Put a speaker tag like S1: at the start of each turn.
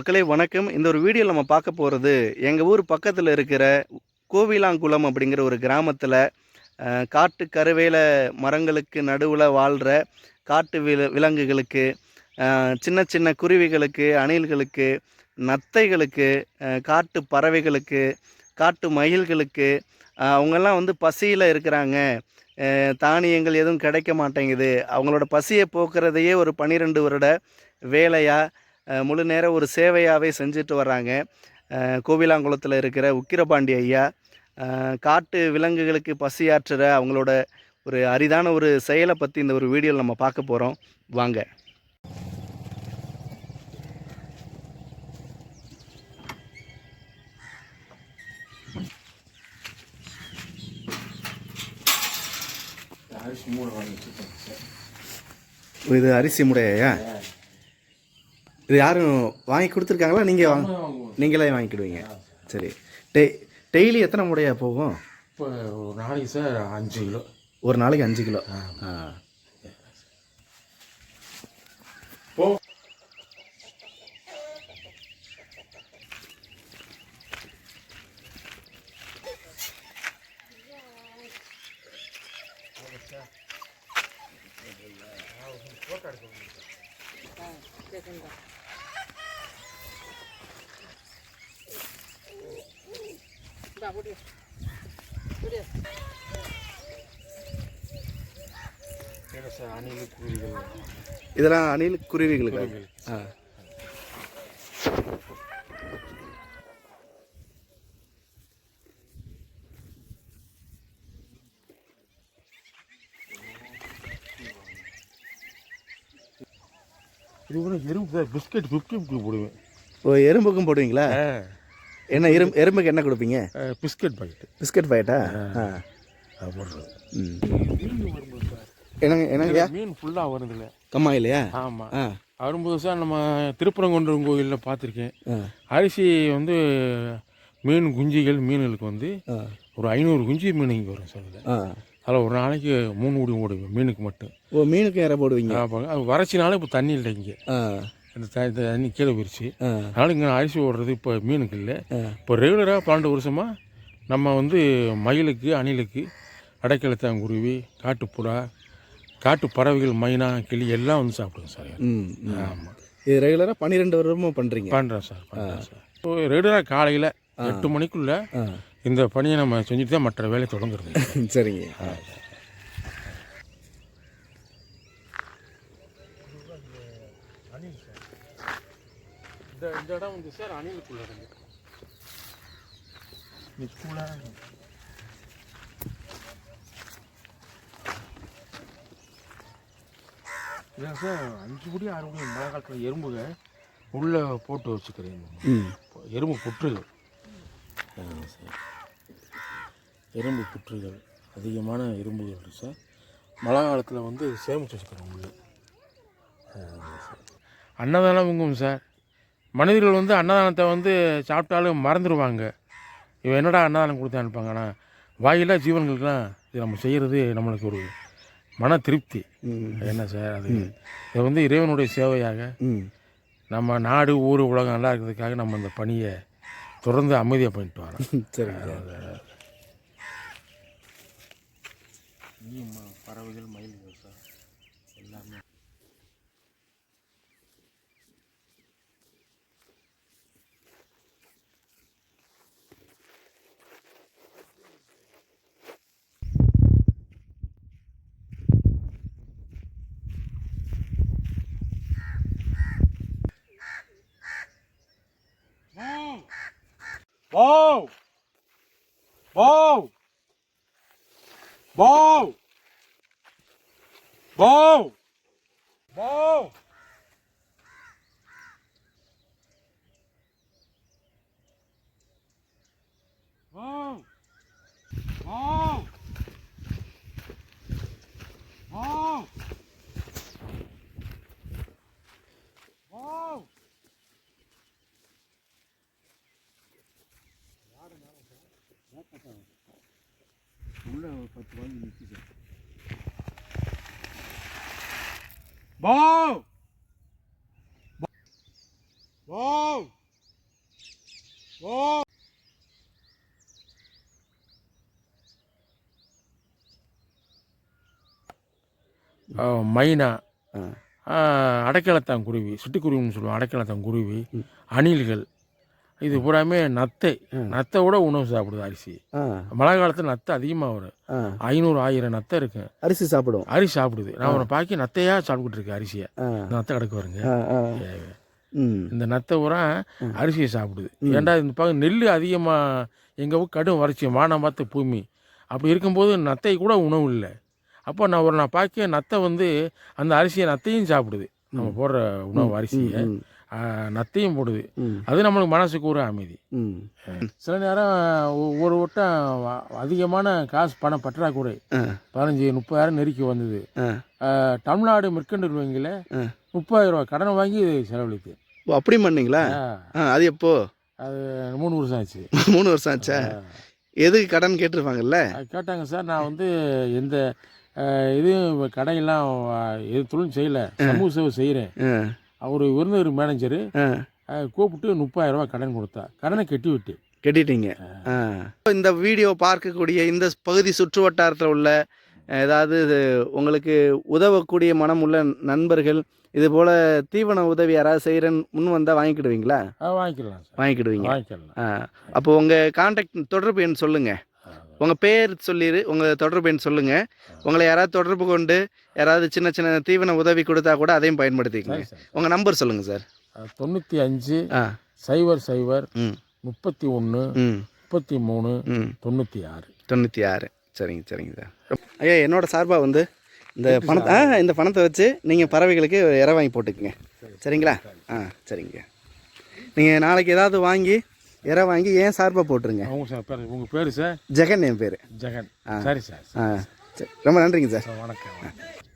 S1: மக்களே வணக்கம். இந்த ஒரு வீடியோவில் நம்ம பார்க்க போகிறது எங்கள் ஊர் பக்கத்தில் இருக்கிற கோவிலாங்குளம் அப்படிங்கிற ஒரு கிராமத்தில் காட்டு கருவேல மரங்களுக்கு நடுவில் வாழ்கிற காட்டு வில விலங்குகளுக்கு சின்ன சின்ன குருவிகளுக்கு அணில்களுக்கு நத்தைகளுக்கு காட்டு பறவைகளுக்கு காட்டு மயில்களுக்கு அவங்கெல்லாம் வந்து பசியில் இருக்கிறாங்க. தானியங்கள் எதுவும் கிடைக்க மாட்டேங்குது. அவங்களோட பசியை போக்குறதையே ஒரு பன்னிரெண்டு வருட வேலையாக முழு நேர ஒரு சேவையாகவே செஞ்சுட்டு வர்றாங்க. அஹ் கோவிலாங்குளத்தில் இருக்கிற உக்கிரபாண்டி ஐயா. காட்டு விலங்குகளுக்கு பசியாற்றுற அவங்களோட ஒரு அரிதான ஒரு செயலை பற்றி இந்த ஒரு வீடியோவில் நம்ம பார்க்க போகிறோம் வாங்க. இது அரிசி முடையா? இது யாரும் வாங்கி கொடுத்துருக்காங்களா? நீங்கள் வாங்க நீங்களே வாங்கிக்கிடுவீங்க. சரி. டெய் டெய்லி எத்தனை முடையா போகும்?
S2: இப்போ ஒரு நாளைக்கு சார் அஞ்சு கிலோ.
S1: ஒரு நாளைக்கு அஞ்சு கிலோ. ஆ.
S2: போ. என்ன சார் அணில் குருவிகள்
S1: இதெல்லாம் அணில் குருவிகளுக்கு? ஆ.
S2: இது கூட எறும்பு பிஸ்கட் ஃபிஃப்டி போடுவேன்.
S1: ஓ எறும்புக்கும் போடுவீங்களா? என்ன எறும்பு எறும்புக்கு என்ன கொடுப்பீங்க?
S2: Biscuit packet.
S1: பிஸ்கட் பாக்கெட்டா? ஆ.
S2: போடுறது.
S1: ம். என்னங்க என்னங்கய்யா
S2: மீன் ஃபுல்லாக வருதுல்ல
S1: கம்மா இல்லையா?
S2: ஆமாம்
S1: ஆ.
S2: வரும்போது சார் நம்ம திருப்பரங்குன்றம் கோயிலில் பார்த்துருக்கேன் அரிசி வந்து மீன் குஞ்சுகள் மீன்களுக்கு வந்து ஒரு ஐநூறு குஞ்சு மீன் இங்கே வரும் சார் அதில்
S1: ஆ.
S2: அதில் ஒரு நாளைக்கு மூணு கூடி ஓடுவேன் மீனுக்கு மட்டும்.
S1: ஓ மீனுக்கு யாரை போடுவீங்க?
S2: வறட்சினால இப்போ தண்ணி இல்லை இங்கே.
S1: ஆ
S2: இந்த த- இந்த தண்ணி கீழே போயிடுச்சு அதனால் இங்கே அரிசி ஓடுறது இப்போ மீனுக்கு இல்லை. இப்போ ரெகுலராக பன்னெண்டு வருஷமாக நம்ம வந்து மயிலுக்கு அணிலுக்கு அடைக்கலத்தாங்குருவி காட்டுப்புறா காட்டு பறவைகள் மைனா கிளி எல்லாம் வந்து சாப்பிடுங்க சார். ஆமாம்
S1: இது ரெகுலராக பன்னிரெண்டு வருடமும் பண்ணுறீங்க
S2: பண்ணுறேன் சார் பண்ணுறேன் சார். இப்போ ரெகுலராக காலையில் எட்டு மணிக்குள்ளே இந்த பணியை நம்ம செஞ்சுட்டு தான் மற்ற வேலையை தொடங்குறது.
S1: சரிங்க.
S2: இந்த இந்த இடம் வந்து சார் அணிலுக்குள்ள இருந்து இதான் சார் அஞ்சு குடி ஆறு குடி மழை காலத்தில் எறும்புக உள்ளே போட்டு வச்சுக்கிறேன்.
S1: ம்.
S2: எறும்பு புற்றுகள். சார். எறும்பு புற்றுகள் அதிகமான எறும்புகள் இருக்கு சார். மழை காலத்தில் வந்து சேமிச்சு வச்சுக்கிறோம் உள்ளே. அன்னதானம் உங்கும் சார். மனிதர்கள் வந்து அன்னதானத்தை வந்து சாப்பிட்டாலும் மறந்துடுவாங்க. இவன் என்னடா அன்னதானம் கொடுத்து அனுப்பாங்க ஆனால் வாயில்லா ஜீவன்களுக்கெல்லாம் இது நம்ம செய்கிறது நம்மளுக்கு ஒரு மன திருப்தி.
S1: ம்.
S2: என்ன சார் அது? இது வந்து இறைவனுடைய சேவையாக
S1: ம்.
S2: நம்ம நாடு ஊர் உலகம் நல்லா இருக்கிறதுக்காக நம்ம இந்த பணியை தொடர்ந்து அமைதியாக பண்ணிட்டு வரோம்.
S1: சரிங்க
S2: பறவைகள் மயில்கள். বউ বউ বউ বউ বউ বউ বউ বউ வாங்கி நிற்கி சார் பாவ் பாவ் மைனா அடைக்கலத்தான் குருவி சிட்டுக்குருவின்னு சொல்லுவோம் அடைக்கலத்தான் குருவி அணில்கள். இது பூராமே நத்தை. நத்தை விட உணவு சாப்பிடுது அரிசி. மழை காலத்தில் நத்தை அதிகமாக வரும். ஐநூறு ஆயிரம் நத்தை இருக்கு.
S1: அரிசி சாப்பிடும்.
S2: அரிசி சாப்பிடுது. நான் அவனை பாக்கி நத்தையாக சாப்பிட்டுட்டு இருக்கேன் அரிசியை. நத்தை கிடக்கு வருங்க. இந்த நத்தை பூரா அரிசியை சாப்பிடுது. ஏன்டா இந்த பக்கம் நெல் அதிகமாக எங்கள் கடும் வறட்சி வானம் பார்த்த பூமி. அப்படி இருக்கும்போது நத்தை கூட உணவு இல்லை. அப்போ நான் ஒரு நான் பார்க்க நத்தை வந்து அந்த அரிசியை நத்தையும் சாப்பிடுது. நம்ம போடுற உணவு அரிசியை. நத்தையும் போடுது. அது நம்மளுக்கு மனசுக்கு ஒரு அமைதி. சில நேரம் ஒரு வட்டம் அதிகமான காசு பண பற்றாக்குறை. பதினஞ்சு முப்பதாயிரம் நெருக்கி வந்தது. தமிழ்நாடு மிற்கண்டு வங்கியில். முப்பதாயிரம் ரூபாய் கடன் வாங்கி செலவழித்து
S1: அப்படி பண்ணீங்களா? அது எப்போ?
S2: அது மூணு வருஷம் ஆச்சு.
S1: மூணு வருஷம் ஆச்சா? எதுக்கு கடன் கேட்டிருப்பாங்கல்ல?
S2: கேட்டாங்க சார் நான் வந்து எந்த இதுவும் கடையெல்லாம் எது தொழில் செய்யலை. சமூக சேவை செய்கிறேன் அவர் விருந்தவர் மேனேஜரு
S1: ஆ.
S2: கூப்பிட்டு முப்பதாயிரம் ரூபாய் கடன் கொடுத்தா. கடனை கட்டி விட்டு
S1: கட்டிட்டீங்க இந்த வீடியோ பார்க்கக்கூடிய இந்த பகுதி சுற்று வட்டாரத்தில் உள்ள ஏதாவது உங்களுக்கு உதவக்கூடிய மனம் உள்ள நண்பர்கள் இது போல் தீவன உதவி யாராவது செய்கிறேன்னு முன் வந்தால் வாங்கிக்கிடுவீங்களா?
S2: வாங்கிக்கலாம்
S1: வாங்கிக்கிடுவீங்க.
S2: வாங்கிக்கலாம்.
S1: ஆ. அப்போ உங்கள் காண்டாக்ட் தொடர்பு எண் சொல்லுங்கள் உங்கள் பேர் சொல்லிடு உங்கள் தொடர்பு எண் சொல்லுங்கள் உங்களை யாராவது தொடர்பு கொண்டு யாராவது சின்ன சின்ன தீவன உதவி கொடுத்தா கூட அதையும் பயன்படுத்திக்கங்க. உங்கள் நம்பர் சொல்லுங்கள் சார்.
S2: தொண்ணூற்றி அஞ்சு
S1: ஆ.
S2: சைபர் சைபர்
S1: ம்.
S2: முப்பத்தி ஒன்று
S1: ம்.
S2: முப்பத்தி மூணு
S1: ம்.
S2: தொண்ணூற்றி ஆறு.
S1: தொண்ணூற்றி ஆறு. சரிங்க சரிங்க சார். ஐயா என்னோட சார்பாக வந்து இந்த பணத்தை ஆ இந்த பணத்தை வச்சு நீங்கள் பறவைகளுக்கு இற வாங்கி போட்டுக்குங்க. சரிங்களா? ஆ சரிங்க. நீங்கள் நாளைக்கு ஏதாவது வாங்கி இற வாங்கி ஏன் சார்பாக போட்டுருங்க?
S2: அவங்க சார் பேர் உங்கள் பேர் சார்?
S1: ஜெகன் என் பேர்.
S2: ஜெகன். சரி சார்
S1: ஆ. சரி. ரொம்ப நன்றிங்க சார்
S2: வணக்கம் வணக்கம்.